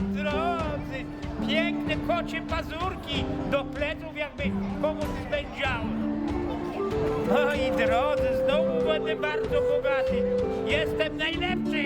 Drodzy, piękne kocie pazurki do pleców jakby komuś spędziało. Będę bardzo bogaty. Jestem najlepszy